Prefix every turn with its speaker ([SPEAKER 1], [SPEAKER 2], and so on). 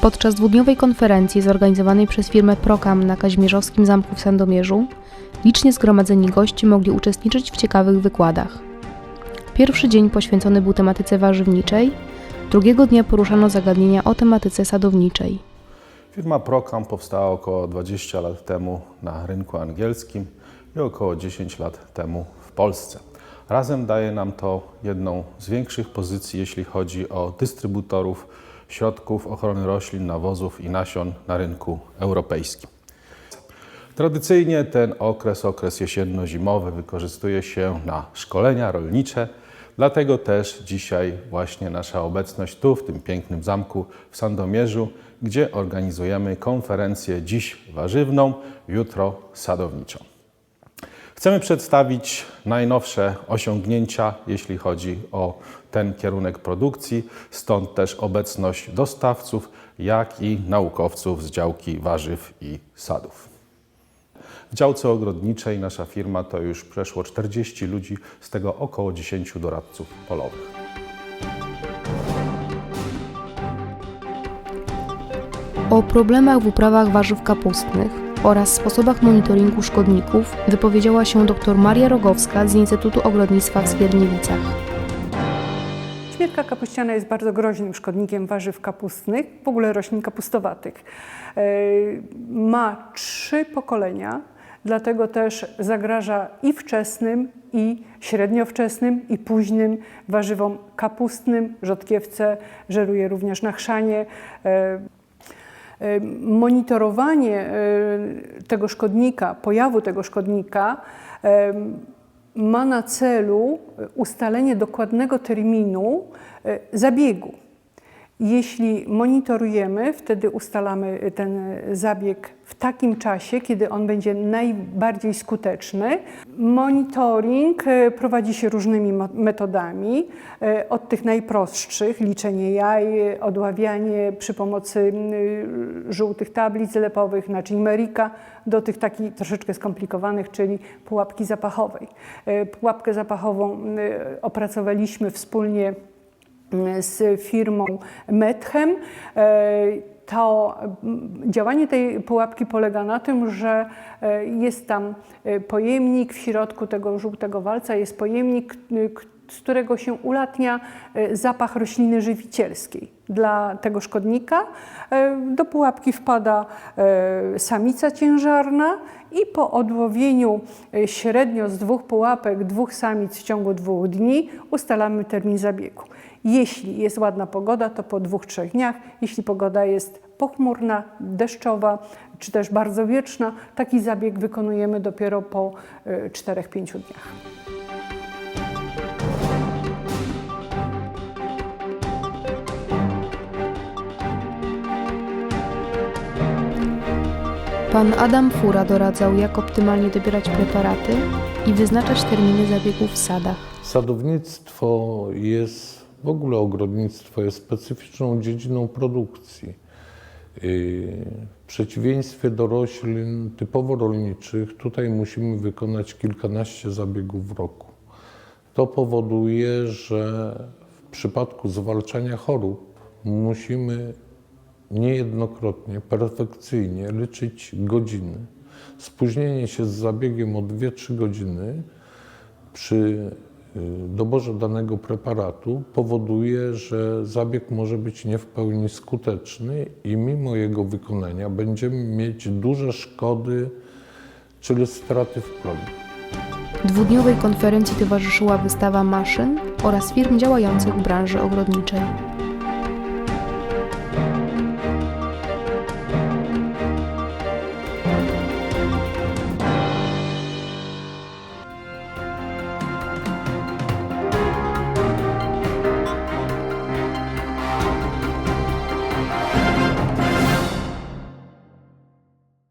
[SPEAKER 1] Podczas dwudniowej konferencji zorganizowanej przez firmę Prokam na Kazimierzowskim Zamku w Sandomierzu licznie zgromadzeni goście mogli uczestniczyć w ciekawych wykładach. Pierwszy dzień poświęcony był tematyce warzywniczej, drugiego dnia poruszano zagadnienia o tematyce sadowniczej.
[SPEAKER 2] Firma Procam powstała około 20 lat temu na rynku angielskim i około 10 lat temu w Polsce. Razem daje nam to jedną z większych pozycji, jeśli chodzi o dystrybutorów środków ochrony roślin, nawozów i nasion na rynku europejskim. Tradycyjnie ten okres, okres jesienno-zimowy, wykorzystuje się na szkolenia rolnicze. Dlatego też dzisiaj właśnie nasza obecność tu, w tym pięknym zamku w Sandomierzu, gdzie organizujemy konferencję dziś warzywną, jutro sadowniczą. Chcemy przedstawić najnowsze osiągnięcia, jeśli chodzi o ten kierunek produkcji, stąd też obecność dostawców, jak i naukowców z działki warzyw i sadów. W działce ogrodniczej nasza firma to już przeszło 40 ludzi, z tego około 10 doradców polowych.
[SPEAKER 1] O problemach w uprawach warzyw kapustnych oraz sposobach monitoringu szkodników wypowiedziała się dr Maria Rogowska z Instytutu Ogrodnictwa w Skierniewicach.
[SPEAKER 3] Śmierka kapuściana jest bardzo groźnym szkodnikiem warzyw kapustnych, w ogóle roślin kapustowatych. E, Ma trzy pokolenia, dlatego też zagraża i wczesnym, i średniowczesnym, i późnym warzywom kapustnym, rzodkiewce, żeruje również na chrzanie. Monitorowanie tego szkodnika, pojawu tego szkodnika ma na celu ustalenie dokładnego terminu zabiegu. Jeśli monitorujemy, wtedy ustalamy ten zabieg w takim czasie, kiedy on będzie najbardziej skuteczny. Monitoring e, prowadzi się różnymi metodami, od tych najprostszych, liczenie jaj, odławianie przy pomocy mm, żółtych tablic lepowych, naczyń Merika, do tych takich troszeczkę skomplikowanych, czyli pułapki zapachowej. Pułapkę zapachową opracowaliśmy wspólnie z firmą Metchem. E, To mm, działanie tej pułapki polega na tym, że e, jest tam e, pojemnik, w środku tego żółtego walca jest pojemnik, z którego się ulatnia e, zapach rośliny żywicielskiej. Dla tego szkodnika e, do pułapki wpada e, samica ciężarna i po odłowieniu średnio z dwóch pułapek, dwóch samic w ciągu dwóch dni ustalamy termin zabiegu. Jeśli jest ładna pogoda, to po dwóch, trzech dniach. Jeśli pogoda jest pochmurna, deszczowa, czy też bardzo wieczna, taki zabieg wykonujemy dopiero po e, czterech, pięciu dniach.
[SPEAKER 1] Pan Adam Fura doradzał, jak optymalnie dobierać preparaty i wyznaczać terminy zabiegów w sadach.
[SPEAKER 4] Sadownictwo jest, w ogóle ogrodnictwo jest specyficzną dziedziną produkcji. Yy, W przeciwieństwie do roślin typowo rolniczych, tutaj musimy wykonać kilkanaście zabiegów w roku. To powoduje, że w przypadku zwalczania chorób musimy niejednokrotnie, perfekcyjnie liczyć godziny. Spóźnienie się z zabiegiem o 2-3 godziny przy y, doborze danego preparatu powoduje, że zabieg może być nie w pełni skuteczny i mimo jego wykonania będziemy mieć duże szkody, czyli straty w plonu.
[SPEAKER 1] Dwudniowej konferencji towarzyszyła wystawa maszyn oraz firm działających w branży ogrodniczej.